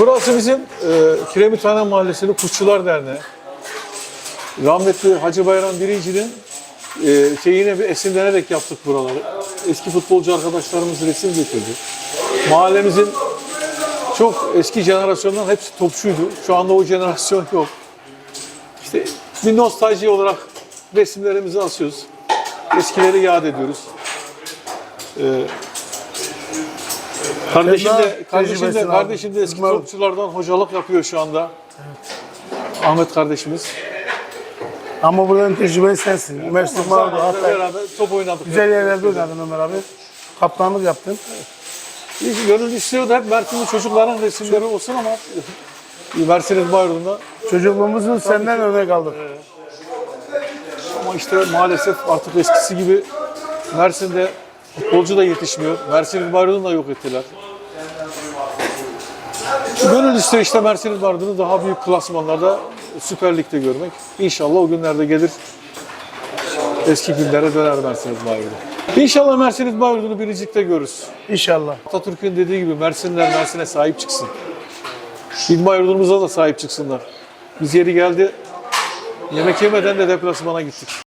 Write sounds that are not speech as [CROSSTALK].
Burası bizim e, Kiremithane Mahallesi'nin Kuşçular Derneği. Rahmetli Hacı Bayram Birici'nin e, şeyine bir esinlenerek yaptık buraları. Eski futbolcu arkadaşlarımız resim getirdi. Mahallemizin çok eski jenerasyondan hepsi topçuydu. Şu anda o jenerasyon yok. İşte bir nostalji olarak resimlerimizi asıyoruz. Eskileri yad ediyoruz. Ee, kardeşim de, kardeşim de, kardeşim de eski topçulardan hocalık yapıyor şu anda. Ahmet kardeşimiz. Ama buranın tecrübesi sensin. Vardı. Zamanında Hatta beraber top oynadık. güzel yerlerde oynadın Ömer abi. Kaptanlık yaptın. Biz gönül istiyordu hep Mersin'in çocukların resimleri olsun ama [LAUGHS] Mersin'in Bayrağı'nda Çocukluğumuzu senden örnek aldık. Ama işte maalesef artık eskisi gibi Mersin'de futbolcu da yetişmiyor. Mersin'in Bayrağı'nı da yok ettiler. Gönül istiyor işte Mersin'in Bayrağı'nı daha büyük klasmanlarda Süper Lig'de görmek. İnşallah o günlerde gelir eski günlere döner Mersin'in Bayrağı'nı. İnşallah Mersin'in Bayrağı'nı biricikte görürüz. İnşallah. Atatürk'ün dediği gibi Mersinler Mersin'e sahip çıksın. Yurdumuza da sahip çıksınlar. Biz yeri geldi yemek yemeden de deplasmana gittik.